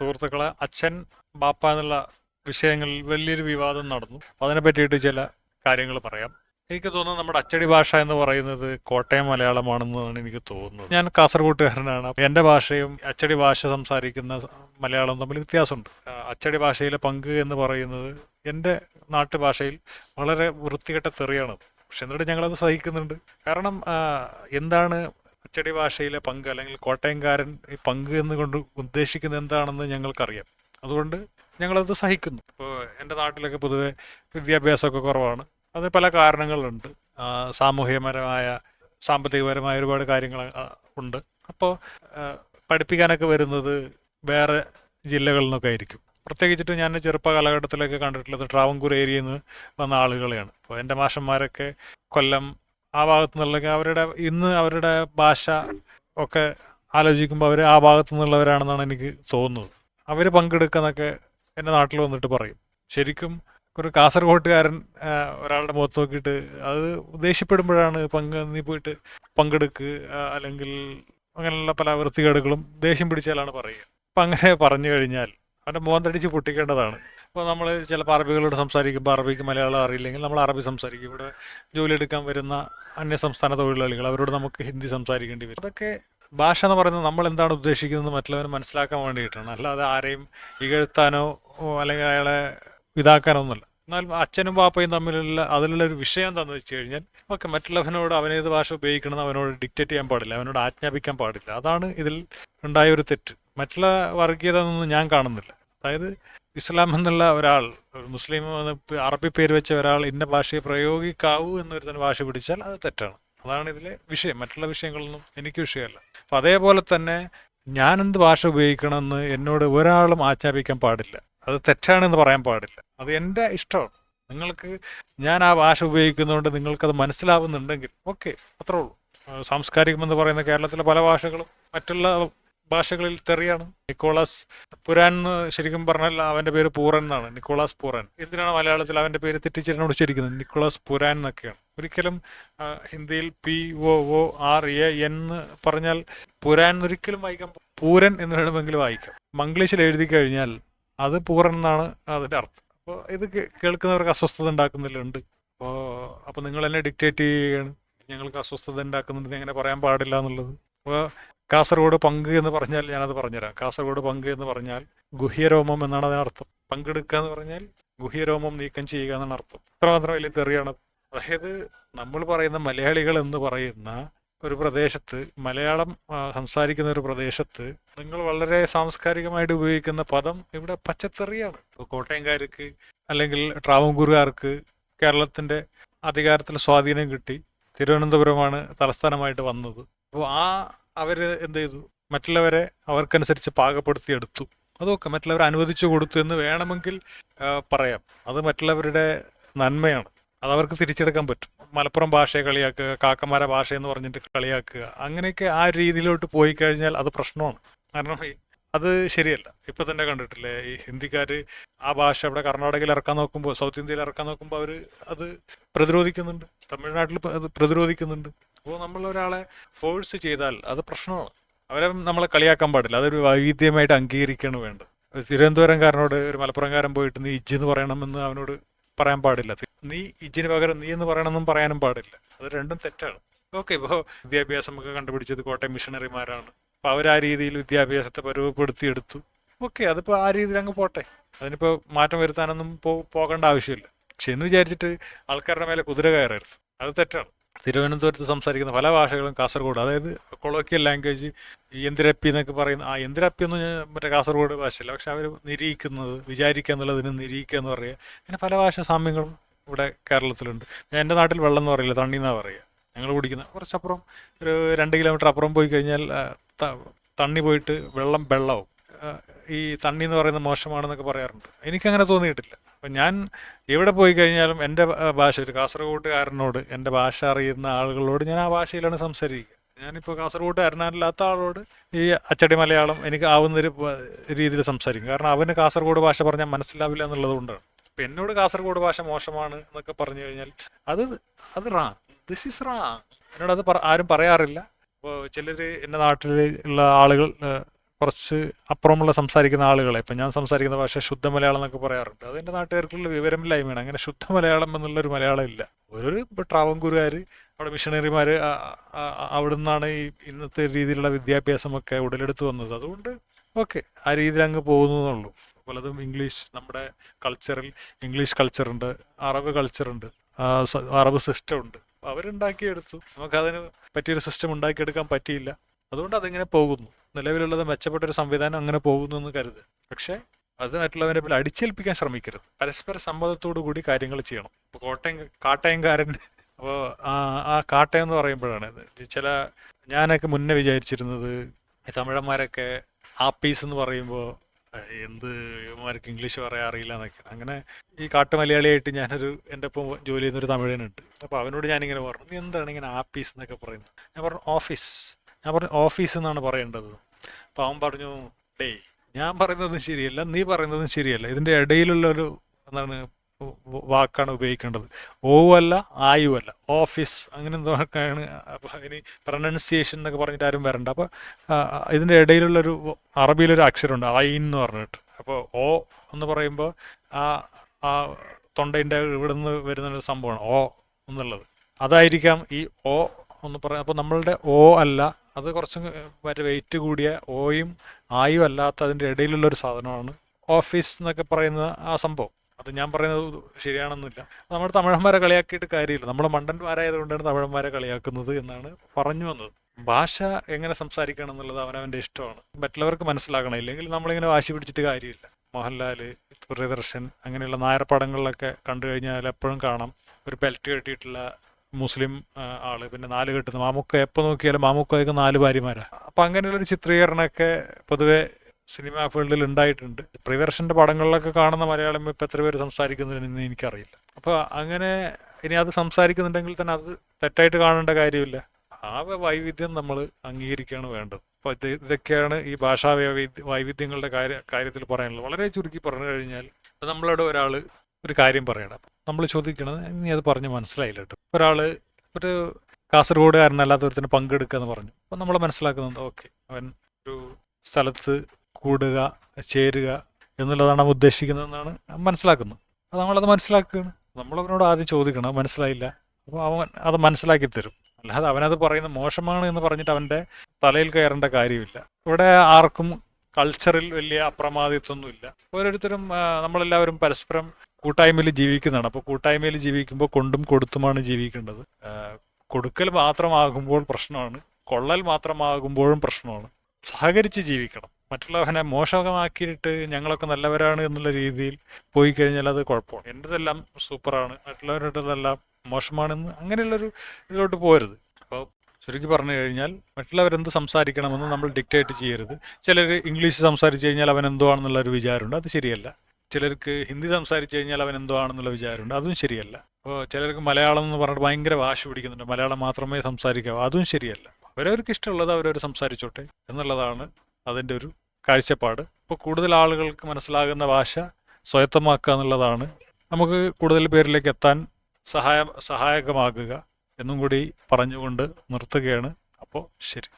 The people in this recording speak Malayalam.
സുഹൃത്തുക്കളെ അച്ഛൻ ബാപ്പ എന്നുള്ള വിഷയങ്ങളിൽ വലിയൊരു വിവാദം നടന്നു. അതിനെ പറ്റിയിട്ട് ചില കാര്യങ്ങൾ പറയാം. എനിക്ക് തോന്നുന്നു നമ്മുടെ അച്ചടി ഭാഷ എന്ന് പറയുന്നത് കോട്ടയം മലയാളമാണെന്നാണ് എനിക്ക് തോന്നുന്നത്. ഞാൻ കാസർഗോട്ടുകാരനാണ്. എന്റെ ഭാഷയും അച്ചടി ഭാഷ സംസാരിക്കുന്ന മലയാളം തമ്മിൽ വ്യത്യാസമുണ്ട്. അച്ചടി ഭാഷയിലെ പങ്ക് എന്ന് പറയുന്നത് എന്റെ നാട്ടുഭാഷയിൽ വളരെ വൃത്തികെട്ട തെറിയാണ് പക്ഷെ എന്നിട്ട് ഞങ്ങളത് സഹിക്കുന്നുണ്ട്. കാരണം എന്താണ് അച്ചടി ഭാഷയിലെ പങ്ക് അല്ലെങ്കിൽ കോട്ടയംകാരൻ ഈ പങ്ക് എന്നുകൊണ്ട് ഉദ്ദേശിക്കുന്നത് എന്താണെന്ന് ഞങ്ങൾക്കറിയാം. അതുകൊണ്ട് ഞങ്ങളത് സഹിക്കുന്നു. ഇപ്പോൾ എന്റെ നാട്ടിലൊക്കെ പൊതുവെ വിദ്യാഭ്യാസമൊക്കെ കുറവാണ്. അത് പല കാരണങ്ങളുണ്ട്. സാമൂഹികപരമായ സാമ്പത്തികപരമായ ഒരുപാട് കാര്യങ്ങൾ ഉണ്ട്. അപ്പോൾ പഠിപ്പിക്കാനൊക്കെ വരുന്നത് വേറെ ജില്ലകളിൽ നിന്നൊക്കെ ആയിരിക്കും. പ്രത്യേകിച്ചിട്ട് ഞാൻ ചെറുപ്പ കാലഘട്ടത്തിലൊക്കെ കണ്ടിട്ടുള്ളത് ട്രാവൻകൂർ ഏരിയയിൽ നിന്ന് വന്ന ആളുകളെയാണ്. അപ്പോൾ എന്റെ മാഷന്മാരൊക്കെ കൊല്ലം ആ ഭാഗത്തു നിന്നുള്ള അവരുടെ ഇന്ന് അവരുടെ ഭാഷ ഒക്കെ ആലോചിക്കുമ്പോൾ അവർ ആ ഭാഗത്തു നിന്നുള്ളവരാണെന്നാണ് എനിക്ക് തോന്നുന്നത്. അവർ പങ്കെടുക്കുന്നൊക്കെ എന്റെ നാട്ടിൽ വന്നിട്ട് പറയും. ശരിക്കും ഒരു കാസർഗോട്ടുകാരൻ ഒരാളുടെ മുഖത്ത് നോക്കിയിട്ട് അത് ദേഷ്യപ്പെടുമ്പോഴാണ് പങ്ക് നീ പോയിട്ട് പങ്കെടുക്കുക അല്ലെങ്കിൽ അങ്ങനെയുള്ള പല വൃത്തികേടുകളും ദേഷ്യം പിടിച്ചാലാണ് പറയുക. അപ്പം അങ്ങനെ പറഞ്ഞു കഴിഞ്ഞാൽ അവന്റെ മുഖം തടിച്ച് പൊട്ടിക്കേണ്ടതാണ്. ഇപ്പോൾ നമ്മൾ ചിലപ്പോൾ അറബികളോട് സംസാരിക്കുമ്പോൾ അറബിക്ക് മലയാളം അറിയില്ലെങ്കിൽ നമ്മൾ അറബി സംസാരിക്കും. ഇവിടെ ജോലി എടുക്കാൻ വരുന്ന അന്യ സംസ്ഥാന തൊഴിലാളികൾ അവരോട് നമുക്ക് ഹിന്ദി സംസാരിക്കേണ്ടി വരും. അതൊക്കെ ഭാഷ എന്ന് പറയുന്നത് നമ്മൾ എന്താണ് ഉദ്ദേശിക്കുന്നത് മറ്റുള്ളവർ മനസ്സിലാക്കാൻ വേണ്ടിയിട്ടാണ്. അല്ലാതെ ആരെയും ഇകഴ്ത്താനോ അല്ലെങ്കിൽ അയാളെ ഇതാക്കാനോ ഒന്നുമല്ല. എന്നാൽ അച്ഛനും പാപ്പയും തമ്മിലുള്ള അതിലുള്ള ഒരു വിഷയം എന്താണെന്ന് വെച്ച് കഴിഞ്ഞാൽ ഓക്കെ മറ്റുള്ളവനോട് അവനേത് ഭാഷ ഉപയോഗിക്കണമെന്ന് അവനോട് ഡിക്റ്റേറ്റ് ചെയ്യാൻ പാടില്ല. അവനോട് ആജ്ഞാപിക്കാൻ പാടില്ല. അതാണ് ഇതിൽ ഉണ്ടായ ഒരു തെറ്റ്. മറ്റുള്ള വർഗീയത എന്നൊന്നും ഞാൻ കാണുന്നില്ല. അതായത് ഇസ്ലാം എന്നുള്ള ഒരാൾ ഒരു മുസ്ലിം എന്ന് അറബി പേര് വെച്ച ഒരാൾ ഇന്ന ഭാഷയെ പ്രയോഗിക്കാവൂ എന്നൊരു തന്നെ ഭാഷ പിടിച്ചാൽ അത് തെറ്റാണ്. അതാണ് ഇതിലെ വിഷയം. മറ്റുള്ള വിഷയങ്ങളൊന്നും എനിക്ക് വിഷയമല്ല. അപ്പം അതേപോലെ തന്നെ ഞാൻ എന്ത് ഭാഷ ഉപയോഗിക്കണമെന്ന് എന്നോട് ഒരാളും ആജ്ഞാപിക്കാൻ പാടില്ല. അത് തെറ്റാണെന്ന് പറയാൻ പാടില്ല. അത് എന്റെ ഇഷ്ടമാണ്. നിങ്ങൾക്ക് ഞാൻ ആ ഭാഷ ഉപയോഗിക്കുന്നതുകൊണ്ട് നിങ്ങൾക്കത് മനസ്സിലാവുന്നുണ്ടെങ്കിൽ ഓക്കെ അത്രേ ഉള്ളൂ. സാംസ്കാരികമെന്ന് പറയുന്ന കേരളത്തിലെ പല ഭാഷകളും മറ്റുള്ള ഭാഷകളിൽ തെറിയാണ്. നിക്കോളാസ് പുരാൻ എന്ന് ശരിക്കും പറഞ്ഞാൽ അവന്റെ പേര് പൂറൻ എന്നാണ്. Nicholas Pooran. എന്തിനാണ് മലയാളത്തിൽ അവന്റെ പേര് തെറ്റിച്ചിട്ടാണ് വിളിച്ചിരിക്കുന്നത് നിക്കോളാസ് പുരാൻ എന്നൊക്കെയാണ്. ഒരിക്കലും ഹിന്ദിയിൽ P O O R A എന്ന് പറഞ്ഞാൽ പുരാൻ ഒരിക്കലും വായിക്കാം പൂരൻ എന്ന് വേണമെങ്കിലും വായിക്കാം. മംഗ്ലീഷിൽ എഴുതി കഴിഞ്ഞാൽ അത് പൂറൻ എന്നാണ് അതിന്റെ അർത്ഥം. അപ്പോൾ ഇത് കേൾക്കുന്നവർക്ക് അസ്വസ്ഥത ഉണ്ടാക്കുന്നില്ലുണ്ട് അപ്പോൾ അപ്പോൾ നിങ്ങൾ എന്നെ ഡിക്റ്റേറ്റ് ചെയ്യുകയാണ് ഞങ്ങൾക്ക് അസ്വസ്ഥത ഉണ്ടാക്കുന്നുണ്ട്. എങ്ങനെ പറയാൻ പാടില്ല എന്നുള്ളത്. അപ്പോൾ കാസർഗോഡ് പങ്ക് എന്ന് പറഞ്ഞാൽ ഞാനത് പറഞ്ഞുതരാം. കാസർഗോഡ് പങ്ക് എന്ന് പറഞ്ഞാൽ ഗുഹ്യരോമം എന്നാണ് അതിനർത്ഥം. പങ്കെടുക്കുക എന്ന് പറഞ്ഞാൽ ഗുഹ്യരോമം നീക്കം ചെയ്യുക എന്നാണ് അർത്ഥം. ഇത്രമാത്രം വലിയ തെറിയാണ്. അതായത് നമ്മൾ പറയുന്ന മലയാളികൾ എന്ന് പറയുന്ന ഒരു പ്രദേശത്ത് മലയാളം സംസാരിക്കുന്ന ഒരു പ്രദേശത്ത് നിങ്ങൾ വളരെ സാംസ്കാരികമായിട്ട് ഉപയോഗിക്കുന്ന പദം ഇവിടെ പച്ചത്തെറിയാണ്. ഇപ്പോൾ കോട്ടയംകാർക്ക് അല്ലെങ്കിൽ ട്രാവൻകൂറുകാർക്ക് കേരളത്തിന്റെ അധികാരത്തിൽ സ്വാധീനം കിട്ടി. തിരുവനന്തപുരമാണ് തലസ്ഥാനമായിട്ട് വന്നത്. അപ്പോൾ ആ അവർ എന്ത് ചെയ്തു? മറ്റുള്ളവരെ അവർക്കനുസരിച്ച് പാകപ്പെടുത്തിയെടുത്തു. അതൊക്കെ മറ്റുള്ളവർ അനുവദിച്ചു കൊടുത്തു എന്ന് വേണമെങ്കിൽ പറയാം. അത് മറ്റുള്ളവരുടെ നന്മയാണ്. അത് അവർക്ക് തിരിച്ചെടുക്കാൻ പറ്റും. മലപ്പുറം ഭാഷയെ കളിയാക്കുക കാക്കമാര ഭാഷ എന്ന് പറഞ്ഞിട്ട് കളിയാക്കുക അങ്ങനെയൊക്കെ ആ രീതിയിലോട്ട് പോയി കഴിഞ്ഞാൽ അത് പ്രശ്നമാണ്. കാരണം അത് ശരിയല്ല. ഇപ്പൊ തന്നെ കണ്ടിട്ടില്ലേ ഈ ഹിന്ദിക്കാർ ആ ഭാഷ ഇവിടെ കർണാടകയിൽ ഇറക്കാൻ നോക്കുമ്പോൾ സൗത്ത് ഇന്ത്യയിൽ ഇറക്കാൻ നോക്കുമ്പോൾ അവർ അത് പ്രതിരോധിക്കുന്നുണ്ട്. തമിഴ്നാട്ടിൽ പ്രതിരോധിക്കുന്നുണ്ട്. അപ്പോൾ നമ്മൾ ഒരാളെ ഫോഴ്സ് ചെയ്താൽ അത് പ്രശ്നമാണ്. അവരെ നമ്മളെ കളിയാക്കാൻ പാടില്ല. അതൊരു വൈവിധ്യമായിട്ട് അംഗീകരിക്കണം വേണ്ടത്. ഒരു തിരുവനന്തപുരംകാരനോട് ഒരു മലപ്പുറംകാരൻ പോയിട്ട് നീ ഇജ്ജ് എന്ന് പറയണമെന്ന് അവനോട് പറയാൻ പാടില്ല. നീ ഇജ്ജിന് പകരം നീ എന്ന് പറയണമെന്നും പറയാനും പാടില്ല. അത് രണ്ടും തെറ്റാണ്. ഓക്കെ ഇപ്പോൾ വിദ്യാഭ്യാസം ഒക്കെ കണ്ടുപിടിച്ചത് കോട്ടയം മിഷണറിമാരാണ് അപ്പോൾ അവർ ആ രീതിയിൽ വിദ്യാഭ്യാസത്തെ പരുവപ്പെടുത്തിയെടുത്തു. ഓക്കെ അതിപ്പോൾ ആ രീതിയിൽ അങ്ങ് പോട്ടെ. അതിനിപ്പോൾ മാറ്റം വരുത്താനൊന്നും പോകേണ്ട ആവശ്യമില്ല. പക്ഷെ എന്ന് വിചാരിച്ചിട്ട് ആൾക്കാരുടെ മേലെ കുതിര കയറരുത്. അത് തെറ്റാണ്. തിരുവനന്തപുരത്ത് സംസാരിക്കുന്ന പല ഭാഷകളും കാസർഗോഡ് അതായത് കൊളോക്കിയൽ ലാംഗ്വേജ് എന്തിരപ്പി എന്നൊക്കെ പറയുന്ന ആ എന്തിരപ്പി ഒന്നും മറ്റേ കാസർഗോഡ് ഭാഷയല്ല പക്ഷെ അവർ നിരീക്കുന്നത് വിചാരിക്കുക എന്നുള്ളതിന് നിരീക്കുക എന്ന് പറയുക. അങ്ങനെ പല ഭാഷ സാമ്യങ്ങളും ഇവിടെ കേരളത്തിലുണ്ട്. എന്റെ നാട്ടിൽ വെള്ളം എന്ന് പറയില്ല തണ്ണി എന്നാ പറയുക. ഞങ്ങൾ കുടിക്കുന്ന കുറച്ചപ്പുറം ഒരു രണ്ട് കിലോമീറ്റർ അപ്പുറം പോയി കഴിഞ്ഞാൽ തണ്ണി പോയിട്ട് വെള്ളം വെള്ളവും ഈ തണ്ണി എന്ന് പറയുന്നത് മോശമാണെന്നൊക്കെ പറയാറുണ്ട്. എനിക്കങ്ങനെ തോന്നിയിട്ടില്ല. അപ്പം ഞാൻ എവിടെ പോയി കഴിഞ്ഞാലും എന്റെ ഭാഷ ഒരു കാസർഗോഡുകാരനോട് എന്റെ ഭാഷ അറിയുന്ന ആളുകളോട് ഞാൻ ആ ഭാഷയിലാണ് സംസാരിക്കുക. ഞാനിപ്പോൾ കാസർഗോഡുകാരനല്ലാത്ത ആളോട് ഈ അച്ചടി മലയാളം എനിക്ക് ആവുന്ന ഒരു രീതിയിൽ സംസാരിക്കും. കാരണം അവന് കാസർഗോഡ് ഭാഷ പറഞ്ഞാൽ മനസ്സിലാവില്ല എന്നുള്ളത് കൊണ്ടാണ്. അപ്പം എന്നോട് കാസർഗോഡ് ഭാഷ മോശമാണ് എന്നൊക്കെ പറഞ്ഞു കഴിഞ്ഞാൽ അത് അത് റാ ദിസ് ഈസ് റാ എന്നോട് അത് ആരും പറയാറില്ല. അപ്പോൾ ചിലർ എന്റെ നാട്ടിലുള്ള ആളുകൾ കുറച്ച് അപ്പുറമുള്ള സംസാരിക്കുന്ന ആളുകളെ. ഇപ്പം ഞാൻ സംസാരിക്കുന്ന ഭാഷ ശുദ്ധ മലയാളം എന്നൊക്കെ പറയാറുണ്ട്. അതെന്റെ നാട്ടുകാർക്കുള്ള വിവരമില്ലായ്മയാണ്. അങ്ങനെ ശുദ്ധ മലയാളം എന്നുള്ളൊരു മലയാളം ഇല്ല. ഒരു ഇപ്പോൾ ട്രാവങ്കൂരുകാർ അവിടെ മിഷണറിമാർ അവിടെ നിന്നാണ് ഈ ഇന്നത്തെ രീതിയിലുള്ള വിദ്യാഭ്യാസമൊക്കെ ഉടലെടുത്ത് വന്നത്. അതുകൊണ്ട് ഓക്കെ ആ രീതിയിൽ അങ്ങ് പോകുന്നതെന്നുള്ളൂ പലതും ഇംഗ്ലീഷ് നമ്മുടെ കൾച്ചറിൽ ഇംഗ്ലീഷ് കൾച്ചറുണ്ട് അറബ് കൾച്ചറുണ്ട് അറബ് സിസ്റ്റം ഉണ്ട് അവരുണ്ടാക്കിയെടുത്തു. നമുക്കതിന് പറ്റിയൊരു സിസ്റ്റം ഉണ്ടാക്കിയെടുക്കാൻ പറ്റിയില്ല. അതുകൊണ്ട് അതിങ്ങനെ പോകുന്നു. നിലവിലുള്ളത് മെച്ചപ്പെട്ട ഒരു സംവിധാനം അങ്ങനെ പോകുന്നു എന്ന് കരുത്. പക്ഷേ അത് മറ്റുള്ളവരെ പോലെ അടിച്ചേൽപ്പിക്കാൻ ശ്രമിക്കരുത്. പരസ്പര സമ്മതത്തോടു കൂടി കാര്യങ്ങൾ ചെയ്യണം. ഇപ്പോൾ കോട്ടയം കാട്ടയംകാരൻ അപ്പോൾ ആ കാട്ടയം എന്ന് പറയുമ്പോഴാണ് ചില ഞാനൊക്കെ മുന്നേ വിചാരിച്ചിരുന്നത് തമിഴന്മാരൊക്കെ ആപ്പീസ് എന്ന് പറയുമ്പോൾ എന്ത് ഇവന്മാർക്ക് ഇംഗ്ലീഷ് പറയാൻ അറിയില്ല എന്നൊക്കെയാണ്. അങ്ങനെ ഈ കാട്ടു മലയാളിയായിട്ട് ഞാനൊരു എന്റെ ഒപ്പം ജോലി ചെയ്യുന്ന ഒരു തമിഴനുണ്ട്. അപ്പോൾ അവനോട് ഞാനിങ്ങനെ പറഞ്ഞു "നീ എന്താണ് ഇങ്ങനെ ആപ്പീസ് എന്നൊക്കെ പറയുന്നത്? ഞാൻ പറഞ്ഞു ഓഫീസ്. ഞാൻ പറഞ്ഞു ഓഫീസ് എന്നാണ് പറയേണ്ടത്. അപ്പോൾ അവൻ പറഞ്ഞു ഡേ ഞാൻ പറയുന്നതും ശരിയല്ല നീ പറയുന്നതും ശരിയല്ല. ഇതിന്റെ ഇടയിലുള്ള ഒരു എന്താണ് വാക്കാണ് ഉപയോഗിക്കേണ്ടത്. ഓവല്ല അല്ല ആയും അല്ല. ഓഫീസ് അങ്ങനെ എന്തൊക്കെയാണ് അപ്പോൾ ഇനി പ്രൊനൗൺസിയേഷൻ എന്നൊക്കെ പറഞ്ഞിട്ട് ആരും വരണ്ട. അപ്പോൾ ഇതിന്റെ ഇടയിലുള്ളൊരു അറബിയിലൊരു അക്ഷരമുണ്ട് ഐൻ എന്ന് പറഞ്ഞിട്ട്. അപ്പോൾ ഓ എന്ന് പറയുമ്പോൾ ആ ആ തൊണ്ടയിന്റെ ഇവിടെ നിന്ന് വരുന്നൊരു സംഭവമാണ് ഓ എന്നുള്ളത്. അതായിരിക്കാം ഈ ഓ എന്ന് പറയുന്നത് അപ്പോൾ നമ്മളുടെ ഓ അല്ല അത് കുറച്ചും മറ്റേ വെയിറ്റ് കൂടിയ ഓയും ആയും അല്ലാത്ത അതിന്റെ ഇടയിലുള്ള ഒരു സാധനമാണ്. ഓഫീസ് എന്നൊക്കെ പറയുന്ന ആ സംഭവം. അത് ഞാൻ പറയുന്നത് ശരിയാണെന്നില്ല. നമ്മൾ തമിഴന്മാരെ കളിയാക്കിയിട്ട് കാര്യമില്ല. നമ്മൾ മണ്ടന്മാരായതുകൊണ്ടാണ് തമിഴന്മാരെ കളിയാക്കുന്നത് എന്നാണ് പറഞ്ഞു വന്നത്. ഭാഷ എങ്ങനെ സംസാരിക്കണം എന്നുള്ളത് അവനവന്റെ ഇഷ്ടമാണ്. മറ്റുള്ളവർക്ക് മനസ്സിലാക്കണം ഇല്ലെങ്കിൽ നമ്മളിങ്ങനെ വാശി പിടിച്ചിട്ട് കാര്യമില്ല. മോഹൻലാൽ പ്രിയദർശൻ അങ്ങനെയുള്ള നായർ പടങ്ങളിലൊക്കെ കണ്ടു കഴിഞ്ഞാൽ എപ്പോഴും കാണാം. ഒരു ബെൽറ്റ് കെട്ടിയിട്ടുള്ള മുസ്ലിം ആൾ. പിന്നെ നാല് കെട്ടുന്ന മാമുക്ക. എപ്പോ നോക്കിയാലും മാമുക്കയ്ക്ക് നാല് ഭാര്യമാരാ. അപ്പം അങ്ങനെയുള്ളൊരു ചിത്രീകരണമൊക്കെ പൊതുവെ സിനിമാ ഫീൽഡിൽ ഉണ്ടായിട്ടുണ്ട്. പ്രിയദർശന്റെ പടങ്ങളിലൊക്കെ കാണുന്ന മലയാളം ഇപ്പം എത്ര പേര് സംസാരിക്കുന്നുണ്ടെന്ന് എനിക്കറിയില്ല. അപ്പോൾ അങ്ങനെ ഇനി അത് സംസാരിക്കുന്നുണ്ടെങ്കിൽ തന്നെ അത് തെറ്റായിട്ട് കാണേണ്ട കാര്യമില്ല. ആ വൈവിധ്യം നമ്മൾ അംഗീകരിക്കുകയാണ് വേണ്ടത്. അപ്പോൾ ഇത് ഇതൊക്കെയാണ് ഈ ഭാഷാ വൈവിധ്യ വൈവിധ്യങ്ങളുടെ കാര്യ കാര്യത്തിൽ പറയാനുള്ളത്. വളരെ ചുരുക്കി പറഞ്ഞു കഴിഞ്ഞാൽ നമ്മളോട് ഒരാൾ ഒരു കാര്യം പറയണം. നമ്മൾ ചോദിക്കണത് നീ അത് പറഞ്ഞ് മനസ്സിലായില്ല കേട്ടോ ഒരാൾ ഒരു കാസർഗോഡുകാരനല്ലാത്ത ഒരുത്തിന് പങ്കെടുക്കുക എന്ന് പറഞ്ഞു. അപ്പം നമ്മൾ മനസ്സിലാക്കുന്നത് ഓക്കെ അവൻ ഒരു സ്ഥലത്ത് കൂടുക ചേരുക എന്നുള്ളതാണ് അവൻ ഉദ്ദേശിക്കുന്നതെന്നാണ് മനസ്സിലാക്കുന്നത്. അത് നമ്മളത് മനസ്സിലാക്കുകയാണ്. നമ്മളവനോട് ആദ്യം ചോദിക്കണം മനസ്സിലായില്ല. അപ്പോൾ അവൻ അത് മനസ്സിലാക്കി തരും. അല്ലാതെ അവനത് പറയുന്നത് മോശമാണ് എന്ന് പറഞ്ഞിട്ട് അവന്റെ തലയിൽ കയറേണ്ട കാര്യമില്ല. ഇവിടെ ആർക്കും കൾച്ചറിൽ വലിയ അപ്രമാദിത്വമൊന്നുമില്ല. ഓരോരുത്തരും നമ്മളെല്ലാവരും പരസ്പരം കൂട്ടായ്മയിൽ ജീവിക്കുന്നതാണ്. അപ്പോൾ കൂട്ടായ്മയിൽ ജീവിക്കുമ്പോൾ കൊണ്ടും കൊടുത്തുമാണ് ജീവിക്കേണ്ടത്. കൊടുക്കൽ മാത്രമാകുമ്പോൾ പ്രശ്നമാണ്. കൊള്ളൽ മാത്രമാകുമ്പോഴും പ്രശ്നമാണ്. സഹകരിച്ച് ജീവിക്കണം. മറ്റുള്ളവനെ മോശമാക്കിയിട്ട് ഞങ്ങളൊക്കെ നല്ലവരാണ് എന്നുള്ള രീതിയിൽ പോയി കഴിഞ്ഞാൽ അത് കുഴപ്പമാണ്. എന്റെതെല്ലാം സൂപ്പറാണ്. മറ്റുള്ളവരുടേതെല്ലാം മോശമാണെന്ന് അങ്ങനെയുള്ളൊരു ഇതിലോട്ട് പോരുത്. അപ്പോൾ ചുരുക്കി പറഞ്ഞു കഴിഞ്ഞാൽ മറ്റുള്ളവരെന്ത് സംസാരിക്കണമെന്ന് നമ്മൾ ഡിക്റ്റേറ്റ് ചെയ്യരുത്. ചിലർ ഇംഗ്ലീഷ് സംസാരിച്ച് കഴിഞ്ഞാൽ അവൻ എന്തോ ആണെന്നുള്ള ഒരു വിചാരമുണ്ട്. അത് ശരിയല്ല. ചിലർക്ക് ഹിന്ദി സംസാരിച്ചു കഴിഞ്ഞാൽ അവൻ എന്തോ ആണെന്നുള്ള വിചാരമുണ്ട്. അതും ശരിയല്ല. അപ്പോൾ ചിലർക്ക് മലയാളം എന്ന് പറഞ്ഞിട്ട് ഭയങ്കര വാശി പിടിക്കുന്നുണ്ട്. മലയാളം മാത്രമേ സംസാരിക്കാവൂ. അതും ശരിയല്ല. അവരവർക്ക് ഇഷ്ടമുള്ളത് അവരവർ സംസാരിച്ചോട്ടെ എന്നുള്ളതാണ് അതിന്റെ ഒരു കാഴ്ചപ്പാട്. ഇപ്പോൾ കൂടുതൽ ആളുകൾക്ക് മനസ്സിലാകുന്ന ഭാഷ സ്വായത്തമാക്കുക എന്നുള്ളതാണ്. നമുക്ക് കൂടുതൽ പേരിലേക്ക് എത്താൻ സഹായ സഹായകമാകുക എന്നും കൂടി പറഞ്ഞുകൊണ്ട് നിർത്തുകയാണ്. അപ്പോൾ ശരി.